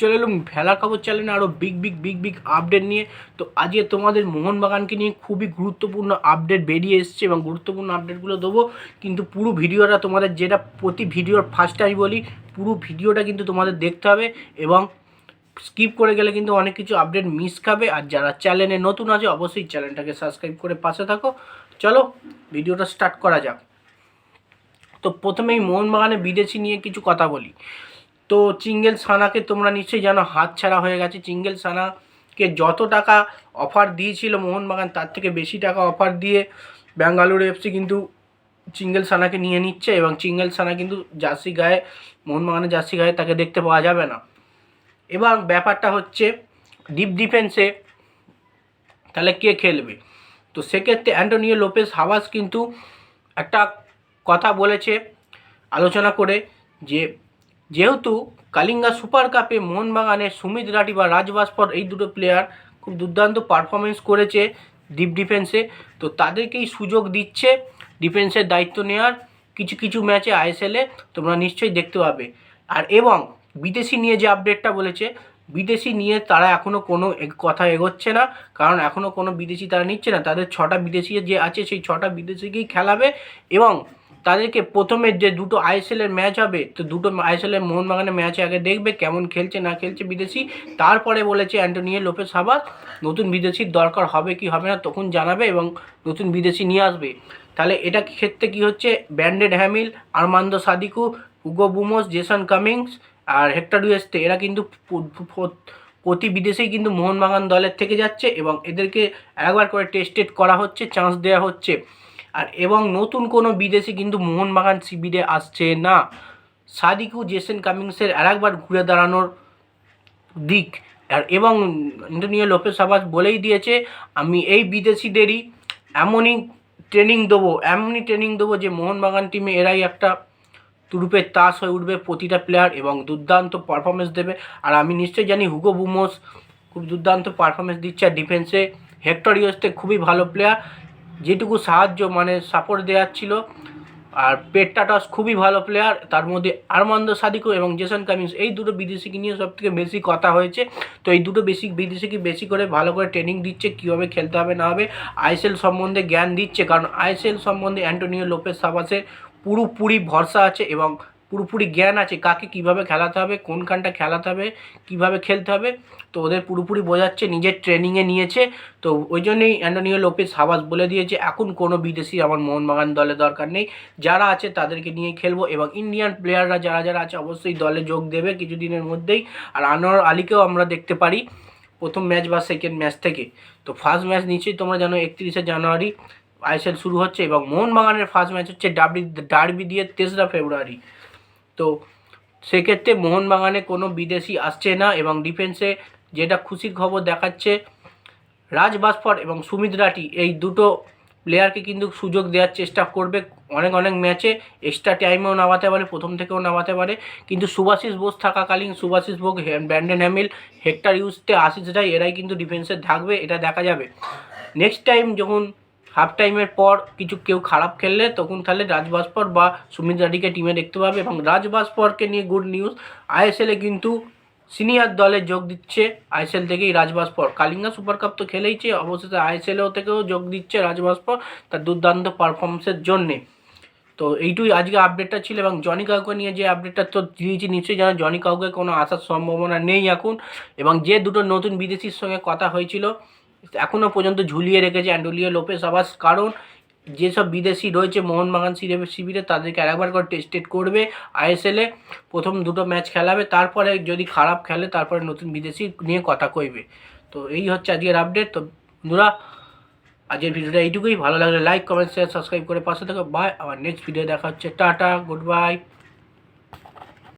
চলে এলাম ভেলার খবর চ্যানেলে আরও big big big big update নিয়ে। তো আজকে তোমাদের মোহনবাগানকে নিয়ে খুবই গুরুত্বপূর্ণ আপডেট বেরিয়ে এসছে এবং গুরুত্বপূর্ণ আপডেটগুলো দেবো। কিন্তু পুরো ভিডিওটা তোমাদের যেটা প্রতি ভিডিওর ফার্স্ট আমি বলি, পুরো ভিডিওটা কিন্তু তোমাদের দেখতে হবে এবং স্কিপ করে গেলে কিন্তু অনেক কিছু আপডেট মিস খাবে। আর যারা চ্যানেলে নতুন আছে, অবশ্যই চ্যানেলটাকে সাবস্ক্রাইব করে পাশে থাকো। চলো, ভিডিওটা স্টার্ট করা যাক। তো প্রথমেই মোহনবাগানে বিদেশি নিয়ে কিছু কথা বলি। তো চিঙ্গেল সানাকে তোমরা নিশ্চয়ই জানো, হাত ছাড়া হয়ে গেছে। চিঙ্গেল সানাকে যত টাকা অফার দিয়েছিল মোহনবাগান, তার থেকে বেশি টাকা অফার দিয়ে ব্যাঙ্গালুরু এফসি কিন্তু চিঙ্গেল সানাকে নিয়ে নিচ্ছে এবং চিঙ্গেল সানা কিন্তু জার্সি গায়ে, মোহনবাগানের জার্সি গায়ে তাকে দেখতে পাওয়া যাবে না। এবার ব্যাপারটা হচ্ছে ডিপ ডিফেন্সে তাহলে কে খেলবে? তো সেক্ষেত্রে অ্যান্টোনিও লোপেস হাওয়াস কিন্তু একটা কথা বলেছে, আলোচনা করে যে যেহেতু কালিঙ্গা সুপার কাপে মোহনবাগানের সুমিত রাঠি বা রাজবাস্পর এই দুটো প্লেয়ার খুব দুর্দান্ত পারফরমেন্স করেছে ডিপ ডিফেন্সে তো তাদেরকেই সুযোগ দিচ্ছে ডিফেন্সের দায়িত্ব নেওয়ার কিছু কিছু ম্যাচে আইএসএলে তোমরা নিশ্চয়ই দেখতে পাবে। আর এবং বিদেশি নিয়ে যে আপডেটটা বলেছে, বিদেশি নিয়ে তারা এখনও কোনো কথা এগোচ্ছে না, কারণ এখনও কোনো বিদেশি তারা নিচ্ছে না। তাদের ছটা বিদেশি যে আছে, সেই ছটা বিদেশিকেই খেলাবে এবং তাদেরকে প্রথমে যে দুটো আইএসএলের ম্যাচ হবে, তো দুটো আইএসএলের মোহনবাগানের ম্যাচে আগে দেখবে কেমন খেলছে, না খেলছে বিদেশি। তারপরে বলেছে অ্যান্টোনিও লোপেস হাবাস নতুন বিদেশির দরকার হবে কি হবে না তখন জানাবে এবং নতুন বিদেশি নিয়ে আসবে। তাহলে এটা ক্ষেত্রে কি হচ্ছে? Brandon Hamill, Armando Sadiku, Hugo Boumous, Jason Cummings আর হেক্টর ইউএসতে এরা কিন্তু প্রতি বিদেশেই কিন্তু মোহনবাগান দলের থেকে যাচ্ছে এবং এদেরকে একবার করে টেস্টেড করা হচ্ছে চান্স দেওয়া হচ্ছে। আর এবং নতুন কোনো বিদেশি কিন্তু মোহনবাগান শিবিরে আসছে না। সাদিকু জেসেন কামিংসের আর একবার ঘুরে দাঁড়ানোর দিক। আর এবং ইন্টোনিও লোপেস আবাস বলেই দিয়েছে, আমি এই বিদেশিদেরই এমনই ট্রেনিং দেবো, এমনই ট্রেনিং দেবো যে মোহনবাগান টিমে এরাই একটা তুরুপের তাস হয়ে উঠবে, প্রতিটা প্লেয়ার এবং দুর্দান্ত পারফরমেন্স দেবে। আর আমি নিশ্চয়ই জানি হুগো বুমোস খুব দুর্দান্ত পারফরমেন্স দিচ্ছে, আর ডিফেন্সে হেক্টর ইউএসতে খুবই ভালো প্লেয়ার যেটুকু সাহায্য মানে সাপোর্ট দেওয়ার ছিল। আর পেট্টাটস খুবই ভালো প্লেয়ার তার মধ্যে আরমান্দ সাদিকো এবং জেসন কামিন্স এই দুটো বিদেশিকে নিয়ে সব থেকে বেশি কথা হয়েছে। তো এই দুটো বেশি, বিদেশিকে বেশি করে ভালো করে ট্রেনিং দিচ্ছে, কীভাবে খেলতে হবে, না হবে আইএসএল সম্বন্ধে জ্ঞান দিচ্ছে। কারণ আইএসএল সম্বন্ধে অ্যান্টোনিও লোপেস সাবাসের পুরোপুরি ভরসা আছে এবং পুরোপুরি জ্ঞান আছে কাকে কীভাবে খেলাতে হবে, কোনখানটা খেলাতে হবে, কীভাবে খেলতে হবে, তো ওদের পুরোপুরি বোঝাচ্ছে, নিজের ট্রেনিংয়ে নিয়েছে, তো ওই জন্যই অ্যান্টোনিও লোপেস হাবাস বলে দিয়েছে, এখন কোনো বিদেশি আমার মোহনবাগান দলে দরকার নেই, যারা আছে তাদেরকে নিয়ে খেলব এবং ইন্ডিয়ান প্লেয়াররা যারা যারা আছে অবশ্যই দলে যোগ দেবে কিছুদিনের মধ্যেই, আর আনোয়ার আলীকেও আমরা দেখতে পারি প্রথম ম্যাচ বা সেকেন্ড ম্যাচ থেকে, তো ফার্স্ট ম্যাচ নিশ্চয়ই তোমরা জানো একত্রিশে জানুয়ারি আইএসএল শুরু হচ্ছে এবং মোহনবাগানের ফার্স্ট ম্যাচ হচ্ছে ডাবলি ডার্বি দিয়ে তেসরা ফেব্রুয়ারি তো সেক্ষেত্রে মোহনবাগানে কোনো বিদেশি আসছে না এবং ডিফেন্সে যেটা খুশির খবর দেখাচ্ছে, রাজ বাসফর এবং সুমিত রাঠি এই দুটো প্লেয়ারকে কিন্তু সুযোগ দেওয়ার চেষ্টা করবে অনেক অনেক ম্যাচে এক্সট্রা টাইমেও নামাতে পারে, প্রথম থেকেও নামাতে পারে। কিন্তু সুভাশিস বোস থাকাকালীন Subhasish Bose Brandon Hamill Hector ইউজতে Ashish রায়, এরাই কিন্তু ডিফেন্সে থাকবে, এটা দেখা যাবে। নেক্সট টাইম যখন হাফ টাইমের পর কিছু কেউ খারাপ খেললে তখন তাহলে রাজবাস্পর বা সুমিত রাডিকে টিমে দেখতে পাবে এবং রাজবাস্পরকে নিয়ে গুড নিউজ আইএসএলে কিন্তু সিনিয়র দলে যোগ দিচ্ছে আইএসএল থেকেই রাজবাস্পর কালিঙ্গা সুপার কাপ তো খেলেইছে অবশেষে আইএসএলও থেকেও যোগ দিচ্ছে রাজবাস্পর তার দুর্দান্ত পারফরমেন্সের জন্যে। তো এইটুই আজকে আপডেটটা ছিল এবং জনি কাউকে নিয়ে যে আপডেটটা তো দিয়েছি নিশ্চয়ই জানো জনি কাউকে কোনো আসার সম্ভাবনা নেই এখন এবং যে দুটো নতুন বিদেশির সঙ্গে কথা হয়েছিল এখনও পর্যন্ত ঝুলিয়ে রেখেছে অ্যান্ডোলিও লোপেস আবাস। কারণ যেসব বিদেশি রয়েছে মোহনবাগান শিবিরে শিবিরে, তাদেরকে আরেকবার করে টেস্টেড করবে আইএসএলে প্রথম দুটো ম্যাচ খেলাবে, তারপরে যদি খারাপ খেলে, তারপরে নতুন বিদেশি নিয়ে কথা কইবে। তো এই হচ্ছে আজকের আপডেট তো বন্ধুরা, আজকের ভিডিওটা এইটুকুই। ভালো লাগলে লাইক কমেন্ট শেয়ার সাবস্ক্রাইব করে পাশে থাকো। বাই আবার নেক্সট ভিডিও দেখা হচ্ছে। Tata good bye